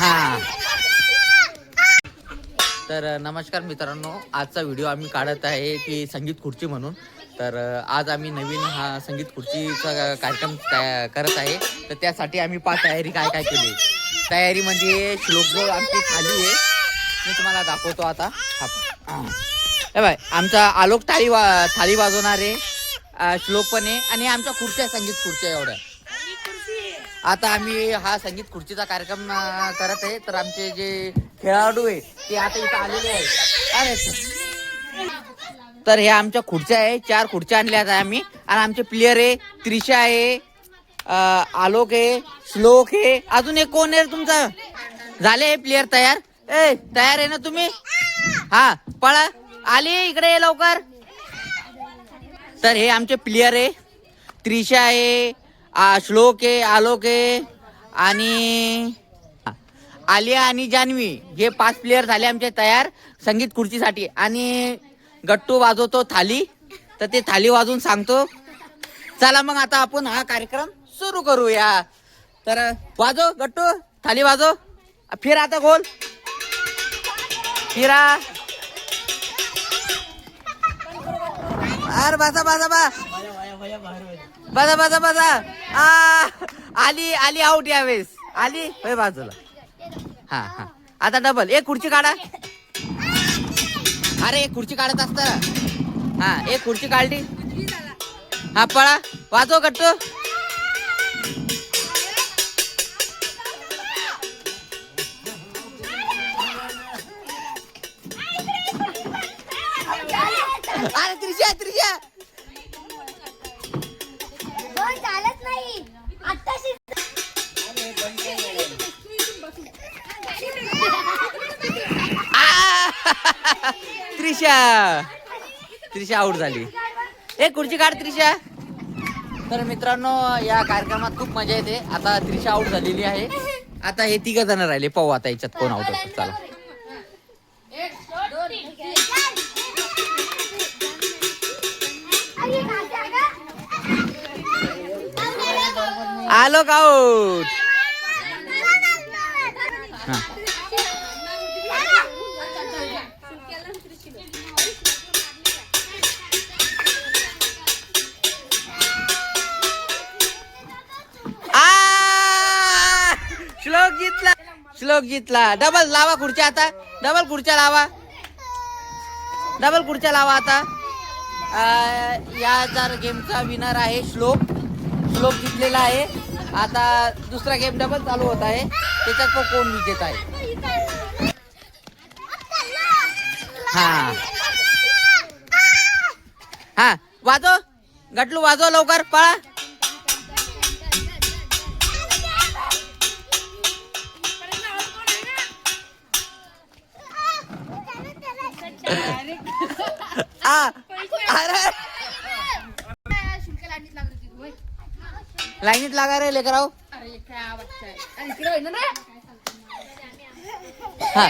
हा. तर नमस्कार मित्रांनो. आजचा व्हिडिओ आम्ही काढत आहे की संगीत खुर्ची म्हणून. तर आज आम्ही नवीन हा संगीत खुर्चीचा कार्यक्रम तया- करत आहे. तर त्यासाठी आम्ही पाच तयारी काय काय केली? तयारी म्हणजे श्लोक आमची खाली आहे. मी तुम्हाला दाखवतो आता. हा. हे बाय आमचा आलोक थाळी वा थाळी वाजवणारे आहे श्लोक पण आहे आणि आमच्या खुर्च्या संगीत खुर्च्या एवढ्या. आता आम्ही हा संगीत खुर्चीचा कार्यक्रम करत आहे. तर आमचे जे खेळाडू आहे ते आता इथं आलेले आहे तर हे आमच्या खुर्च्या आहे. चार खुर्च्या आणल्या आहेत आम्ही. आणि आमचे प्लेयर आहे त्रिशा आहे आलोक आहे श्लोक आहे. अजून एक कोण आहे तुमचा? झाले प्लेयर तयार? ए तयार आहे ना तुम्ही? हा पळा. आली इकडे ये लवकर. तर हे आमचे प्लेयर आहे. त्रिशा आहे श्लोक आहे आलोक आहे आणि आलिया आणि जान्हवी हे पाच प्लेयर झाले आमचे तयार संगीत खुर्चीसाठी. आणि गट्टू वाजवतो थाली. तर ते थाली वाजवून सांगतो. चला मग आता आपण हा कार्यक्रम सुरू करूया. तर वाजव गट्टू थाली वाजव. फिरा आता गोल. फिरा. अरे बसा बसा बा बघा बजा बजा आ आली आली या यावेळेस. आली? होय बाजूला. हा हा. आता डबल एक खुर्ची काढा. अरे एक खुर्ची काढत असत. हा एक खुर्ची काढली. हा पळा. वाजव कट्टू अरे त्रिशा त्रिशा. त्रिशा. त्रिशा आउट झाली. ए खुर्ची काढ त्रिशा. तर मित्रांनो या कार्यक्रमात खूप मजा येते. आता त्रिशा आउट झालेली आहे. आता हे तिघ जण राहिले. पाहू आता याच्यात कोण आउट होतो. चला. आलो आउट हा. श्लोक जितला डबल लावा खुर्च्या आता. डबल खुर्च्या लावा. डबल खुर्च्या लावा आता. या जर गेमचा विनर आहे श्लोक. श्लोक जिंकलेला आहे. आता दुसरा गेम डबल चालू होत आहे. त्याच्यात तो कोण विजेत आहे? हा. हा. वाजव. गटलू वाजव लवकर. पळा. लाईनीत लागा रे लेकराव. हा.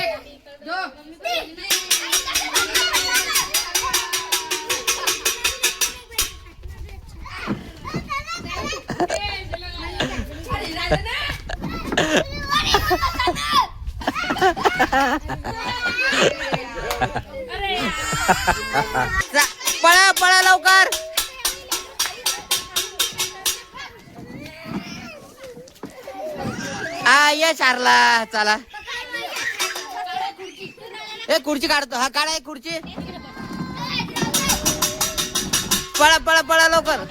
जा, पळा पळा लवकर. हा ये चारला चला. ए खुर्ची काढतो. हा काढा एक खुर्ची. पळा पळा पळा लवकर.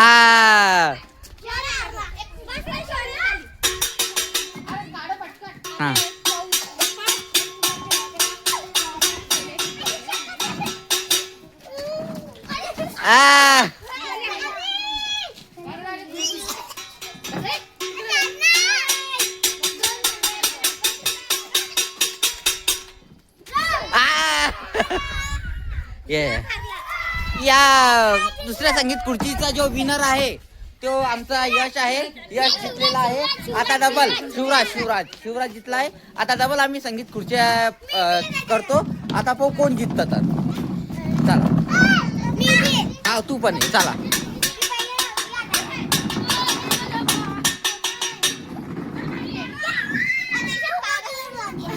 हा आ आ या दुसऱ्या संगीत खुर्चीचा जो विनर आहे तो आमचा यश आहे. यश जिंकलेला आहे. आता डबल शिवराज शिवराज. शिवराज जितला आहे आता डबल आम्ही संगीत खुर्च्या करतो. आता पाहू कोण जिंकतं तर. चला. हा तू पण आहे चला.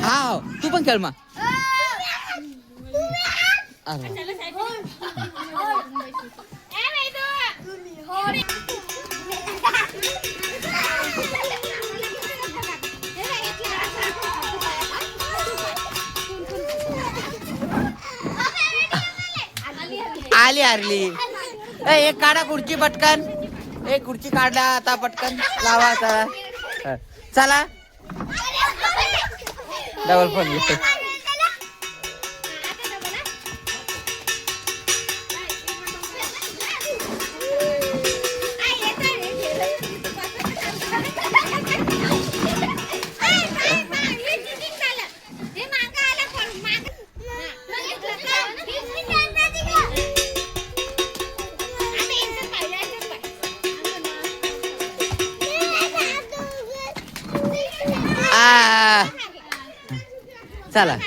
हा तू पण खेळ मग. आली. आरली ए, एक काढा खुर्ची पटकन. एक खुर्ची काढला आता पटकन. लावा आता. चला. डबल फोन घेतो चला.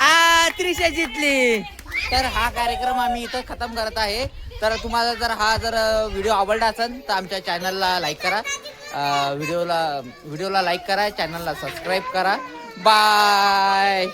आ त्रिशा जितली. तर हा कार्यक्रम आम्ही इथं खतम करत आहे. तर तुम्हाला जर हा जर व्हिडिओ आवडला असेल तर आमच्या चॅनलला लाईक करा. व्हिडिओला व्हिडिओला लाईक करा चॅनलला सबस्क्राईब करा. बाय